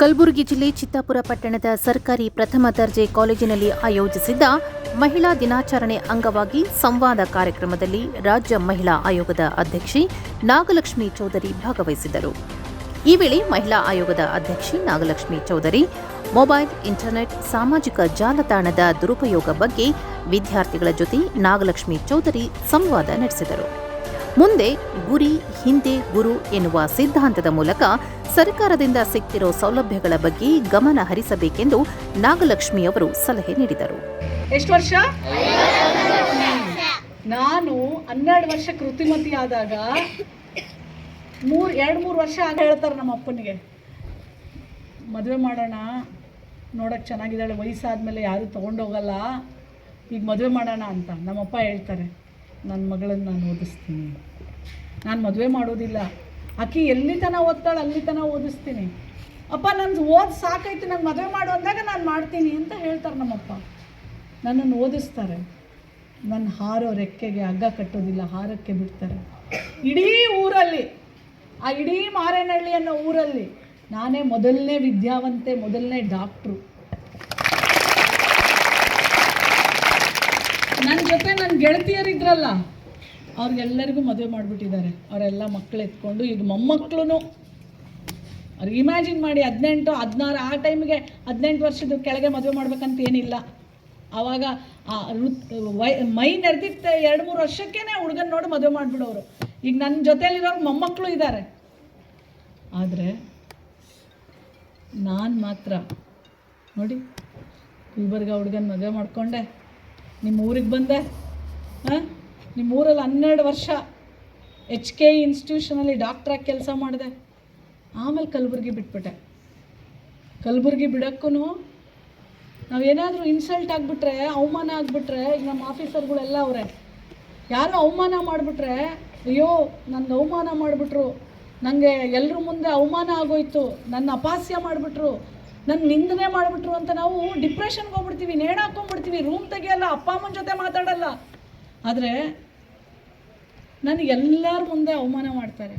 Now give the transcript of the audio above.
ಕಲಬುರಗಿ ಜಿಲ್ಲೆ ಚಿತ್ತಾಪುರ ಪಟ್ಟಣದ ಸರ್ಕಾರಿ ಪ್ರಥಮ ದರ್ಜೆ ಕಾಲೇಜಿನಲ್ಲಿ ಆಯೋಜಿಸಿದ್ದ ಮಹಿಳಾ ದಿನಾಚರಣೆ ಅಂಗವಾಗಿ ಸಂವಾದ ಕಾರ್ಯಕ್ರಮದಲ್ಲಿ ರಾಜ್ಯ ಮಹಿಳಾ ಆಯೋಗದ ಅಧ್ಯಕ್ಷೆ ನಾಗಲಕ್ಷ್ಮಿ ಚೌಧರಿ ಭಾಗವಹಿಸಿದರು ಈ ವೇಳೆ ಮಹಿಳಾ ಆಯೋಗದ ಅಧ್ಯಕ್ಷೆ ನಾಗಲಕ್ಷ್ಮಿ ಚೌಧರಿ, ಮೊಬೈಲ್, ಇಂಟರ್ನೆಟ್, ಸಾಮಾಜಿಕ ಜಾಲತಾಣದ ದುರುಪಯೋಗ ಬಗ್ಗೆ ವಿದ್ಯಾರ್ಥಿಗಳ ಜೊತೆ ನಾಗಲಕ್ಷ್ಮಿ ಚೌಧರಿ ಸಂವಾದ ನಡೆಸಿದರು. ಮುಂದೆ ಗುರಿ, ಹಿಂದೆ ಗುರು ಎನ್ನುವ ಸಿದ್ಧಾಂತದ ಮೂಲಕ ಸರ್ಕಾರದಿಂದ ಸಿಕ್ತಿರೋ ಸೌಲಭ್ಯಗಳ ಬಗ್ಗೆ ಗಮನ ಹರಿಸಬೇಕೆಂದು ನಾಗಲಕ್ಷ್ಮಿ ಅವರು ಸಲಹೆ ನೀಡಿದರು. ಎಷ್ಟು ವರ್ಷ? ನಾನು ಹನ್ನೆರಡು ವರ್ಷ ಕೃತಿಮತಿ ಆದಾಗ ಮೂರು, ಎರಡು, ಮೂರು ವರ್ಷ ಆಗ ಹೇಳ್ತಾರೆ ನಮ್ಮ ಅಪ್ಪನಿಗೆ. ಮದುವೆ ಮಾಡೋಣ, ನೋಡೋಕೆ ಚೆನ್ನಾಗಿದ್ದಾಳೆ, ವಯಸ್ಸಾದ್ಮೇಲೆ ಯಾರೂ ತೊಗೊಂಡೋಗಲ್ಲ, ಈಗ ಮದುವೆ ಮಾಡೋಣ ಅಂತ ನಮ್ಮಪ್ಪ ಹೇಳ್ತಾರೆ. ನನ್ನ ಮಗಳನ್ನ ನಾನು ಓದಿಸ್ತೀನಿ. ನಾನು ಮದುವೆ ಮಾಡೋದಿಲ್ಲ. ಆಕಿ ಎಲ್ಲಿ ತನಕ ಓದ್ತಾಳೆ ಅಲ್ಲಿ ತನಕ ಓದಿಸ್ತೀನಿ. ಅಪ್ಪ ನನ್ನ ಓದಿ ಸಾಕಾಯ್ತು ನಾನು ಮದುವೆ ಮಾಡು ಅಂದಾಗ ನಾನು ಮಾಡ್ತೀನಿ ಅಂತ ಹೇಳ್ತಾರೆ ನಮ್ಮಪ್ಪ. ನನ್ನನ್ನು ಓದಿಸ್ತಾರೆ. ನನ್ನ ಹಾರೋ ರೆಕ್ಕೆಗೆ ಹಗ್ಗ ಕಟ್ಟೋದಿಲ್ಲ, ಹಾರಕ್ಕೆ ಬಿಡ್ತಾರೆ. ಇಡೀ ಊರಲ್ಲಿ, ಆ ಇಡೀ ಮಾರೇನಹಳ್ಳಿ ಅನ್ನೋ ಊರಲ್ಲಿ ನಾನೇ ಮೊದಲನೇ ವಿದ್ಯಾವಂತೆ, ಮೊದಲನೇ ಡಾಕ್ಟ್ರು ನನ್ನ ಜೊತೆ ನನ್ನ ಗೆಳತಿಯರಿದ್ರಲ್ಲ, ಅವ್ರಿಗೆಲ್ಲರಿಗೂ ಮದುವೆ ಮಾಡಿಬಿಟ್ಟಿದ್ದಾರೆ. ಅವರೆಲ್ಲ ಮಕ್ಕಳು ಎತ್ಕೊಂಡು, ಈಗ ಮೊಮ್ಮಕ್ಕಳು ಅವ್ರಿಗೆ ಇಮ್ಯಾಜಿನ್ ಮಾಡಿ ಹದಿನೆಂಟು, ಹದಿನಾರು, ಆ ಟೈಮ್ಗೆ ಹದಿನೆಂಟು ವರ್ಷದ ಕೆಳಗೆ ಮದುವೆ ಮಾಡ್ಬೇಕಂತ ಏನಿಲ್ಲ. ಆವಾಗ ಆ ಮೈ ನಡೆದಿತ್ತು ಎರಡು ಮೂರು ವರ್ಷಕ್ಕೇ ಹುಡುಗನ ನೋಡಿ ಮದುವೆ ಮಾಡಿಬಿಡೋರು. ಈಗ ನನ್ನ ಜೊತೆಯಲ್ಲಿರೋರು ಮೊಮ್ಮಕ್ಕಳು ಇದ್ದಾರೆ. ಆದರೆ ನಾನು ಮಾತ್ರ, ನೋಡಿ, ಗುಲ್ಬರ್ಗ ಹುಡುಗನ ಮದುವೆ ಮಾಡಿಕೊಂಡೆ. ನಿಮ್ಮ ಊರಿಗೆ ಬಂದೆ. ಹಾಂ ನಿಮ್ಮ ಊರಲ್ಲಿ ಹನ್ನೆರಡು ವರ್ಷ ಎಚ್ ಕೆ ಇನ್ಸ್ಟಿಟ್ಯೂಷನಲ್ಲಿ ಡಾಕ್ಟ್ರಾಗಿ ಕೆಲಸ ಮಾಡಿದೆ. ಆಮೇಲೆ ಕಲಬುರ್ಗಿ ಬಿಟ್ಬಿಟ್ಟೆ. ಕಲಬುರ್ಗಿ ಬಿಡೋಕ್ಕೂ ನಾವೇನಾದರೂ ಇನ್ಸಲ್ಟ್ ಆಗಿಬಿಟ್ರೆ, ಅವಮಾನ ಆಗಿಬಿಟ್ರೆ, ಈಗ ನಮ್ಮ ಆಫೀಸರ್ಗಳೆಲ್ಲ ಅವರೇ, ಯಾರು ಅವಮಾನ ಮಾಡಿಬಿಟ್ರೆ, ಅಯ್ಯೋ ನನಗೆ ಅವಮಾನ ಮಾಡಿಬಿಟ್ರು ನನಗೆ ಎಲ್ಲರ ಮುಂದೆ ಅವಮಾನ ಆಗೋಯ್ತು, ನನ್ನ ಅಪಾಸ್ಯ ಮಾಡಿಬಿಟ್ರು ನನ್ನ ನಿಂದನೆ ಮಾಡಿಬಿಟ್ರು ಅಂತ ನಾವು ಡಿಪ್ರೆಷನ್ಗೆ ಹೋಗ್ಬಿಡ್ತೀವಿ ನೇಣ ಹಾಕೊಂಡ್ಬಿಡ್ತೀವಿ ರೂಮ್ ತೆಗಿಯಲ್ಲ, ಅಪ್ಪ ಅಮ್ಮನ ಜೊತೆ ಮಾತಾಡಲ್ಲ. ಆದರೆ ನನಗೆ ಎಲ್ಲರ ಮುಂದೆ ಅವಮಾನ ಮಾಡ್ತಾರೆ.